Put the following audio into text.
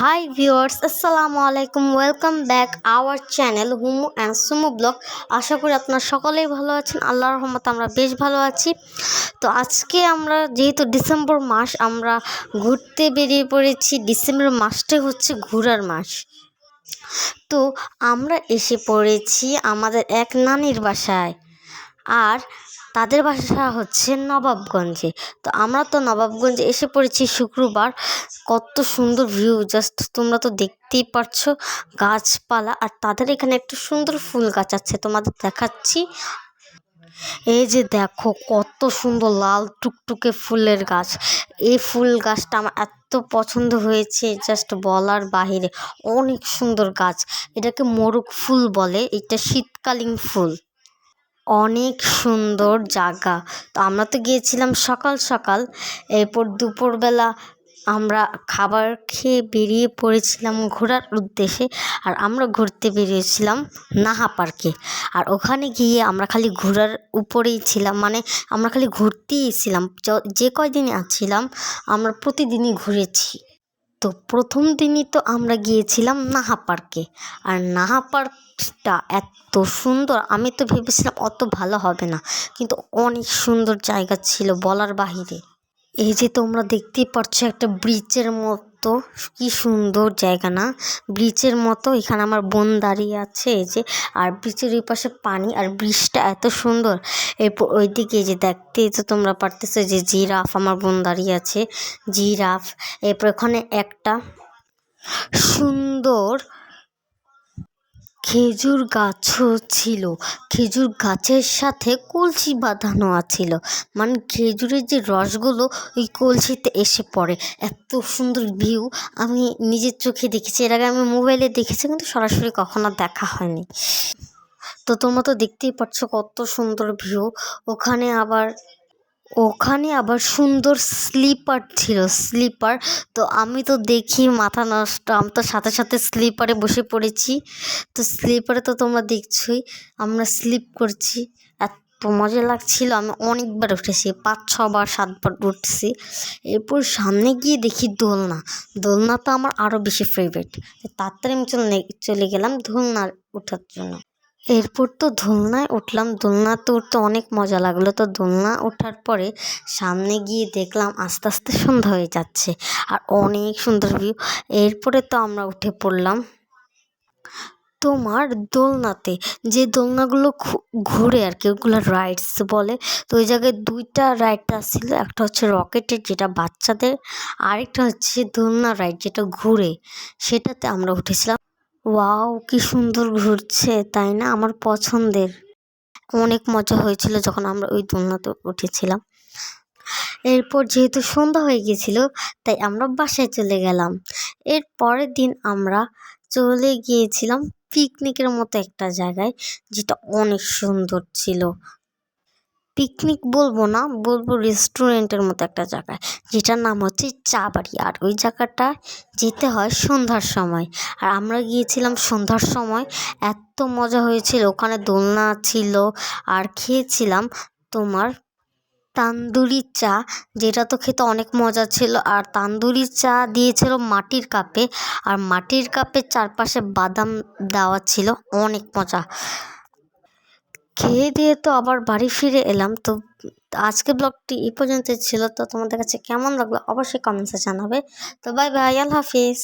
High viewers আসসালামু আলাইকুম welcome back our channel Humu and Sumu blog আশা করি আপনারা সকলেই ভালো আছেন। আল্লাহ রহমত আমরা বেশ ভালো আছি। তো আজকে আমরা, যেহেতু ডিসেম্বর মাস, আমরা ঘুরতে বেরিয়ে পড়েছি। ডিসেম্বর মাসটাই হচ্ছে ঘোরার মাস। তো আমরা এসে পড়েছি আমাদের এক নানির বাসায়। আর তাদের বাসা হচ্ছে নবাবগঞ্জে। তো আমরা তো নবাবগঞ্জে এসে পড়েছি শুক্রবার। কত সুন্দর ভিউ জাস্ট তোমরা তো দেখতেই পারছ গাছপালা। আর তাদের এখানে একটা সুন্দর ফুল গাছ আছে, তোমাদের দেখাচ্ছি। এই যে দেখো, কত সুন্দর লাল টুকটুকে ফুলের গাছ। এই ফুল গাছটা আমার এত পছন্দ হয়েছে জাস্ট বলার বাহিরে। অনেক সুন্দর গাছ। এটাকে মোরগ ফুল বলে, এটা শীতকালীন ফুল। অনেক সুন্দর জায়গা তো আমরা তো গিয়েছিলাম সকাল সকাল। এরপর দুপুরবেলা আমরা খাবার খেয়ে বেরিয়ে পড়েছিলাম ঘোরার উদ্দেশ্যে আর আমরা ঘুরতে বেরিয়েছিলাম নাহা পার্কে। আর ওখানে গিয়ে আমরা খালি ঘোরার উপরেই ছিলাম। মানে আমরা খালি ঘুরতেই ছিলাম। য- কয়দিন আছিলাম, আমরা প্রতিদিনই ঘুরেছি। তো প্রথম দিনই তো আমরা গিয়েছিলাম নাহা পার্কে। আর নাহা পার্কটা এত সুন্দর, আমি তো ভেবেছিলাম অত ভালো হবে না। কিন্তু অনেক সুন্দর জায়গা ছিল বলার বাহিরে। এই যে তোমরা দেখতেই পাচ্ছ একটা ব্রিজের মতো কি সুন্দর জায়গা না? ব্রিজের মতো এখানে আমার বোন দাঁড়িয়ে আছে এই যে, আর ব্রিজের ওই পাশে পানি আর ব্রিজটা এত সুন্দর। এরপর ওইদিকে যে দেখতে তো তোমরা পারতেছো যে জিরাফ, আমার বোন দাঁড়িয়ে আছে জিরাফ। এরপর ওখানে একটা সুন্দর খেজুর গাছও ছিল। খেজুর গাছের সাথে কলসি বাঁধানো আছিল। মানে খেজুরের যে রসগুলো, ওই কলসিতে এসে পড়ে। এত সুন্দর ভিউ আমি নিজের চোখে দেখেছি। এর আগে আমি মোবাইলে দেখেছি, কিন্তু সরাসরি কখনো দেখা হয়নি। তো তোমরা তো দেখতেই পাচ্ছ কত সুন্দর ভিউ ওখানে আবার ওখানে আবার সুন্দর স্লিপার ছিল, স্লিপার। তো আমি তো দেখি মাথা নষ্ট, আমি তো সাথে সাথে স্লিপারে বসে পড়েছি। তো স্লিপারে তো তোমরা দেখছোই, আমরা স্লিপ করছি। এত মজা লাগছিল, আমি অনেকবার উঠেছি, পাঁচ, ছবার, সাতবার উঠছি। এরপর সামনে গিয়ে দেখি দোলনা। দোলনা তো আমার আরও বেশি ফেভারিট তাড়াতাড়ি আমি চলে চলে গেলাম দোলনা ওঠার জন্য। এরপর তো দোলনায় উঠলাম। দোলনাতে উঠতে অনেক মজা লাগল। তো দোলনা ওঠার পরে সামনে গিয়ে দেখলাম আস্তে আস্তে সন্ধ্যা হয়ে যাচ্ছে আর অনেক সুন্দর ভিউ এরপরে তো আমরা উঠে পড়লাম তোমার দোলনাতে। যে দোলনাগুলো ঘুরে আর কি, ওগুলো রাইডস বলে। তো ওই জায়গায় দুইটা রাইড ছিল একটা হচ্ছে রকেটের, যেটা বাচ্চাদের, আরেকটা হচ্ছে দোলনা রাইড যেটা ঘুরে। সেটাতে আমরা উঠেছিলাম। ওয়াও, কি সুন্দর ঘুরছে, তাই না? আমার পছন্দের। অনেক মজা হয়েছিল যখন আমরা ওই দোলনাতে উঠেছিলাম। এরপর যেহেতু সন্ধ্যা হয়ে গিয়েছিল, তাই আমরা বাসায় চলে গেলাম। এর পরের দিন আমরা চলে গিয়েছিলাম পিকনিকের মতো একটা জায়গায়, যেটা অনেক সুন্দর ছিল। পিকনিক বলব না, বলব রেস্টুরেন্টের মতো একটা জায়গায়। যেটার নাম হচ্ছে চা বাড়ি আর ওই জায়গাটা যেতে হয় সন্ধ্যার সময়। আর আমরা গিয়েছিলাম সন্ধ্যার সময়, এত মজা হয়েছিল। ওখানে দোলনা ছিল। আর খেয়েছিলাম তোমার তান্দুরি চা, যেটা তো খেতে অনেক মজা ছিল। আর তান্দুরি চা দিয়েছিল মাটির কাপে। আর মাটির কাপের চারপাশে বাদাম দেওয়া ছিল। অনেক মজা। খেয়ে দিয়ে তো আবার বাড়ি ফিরে এলাম। তো আজকে ব্লগটি এই পর্যন্ত ছিল। তো তোমাদের কাছে কেমন লাগল অবশ্যই কমেন্টসে জানাবে। তো বাই বাই আল্লাহ হাফিজ।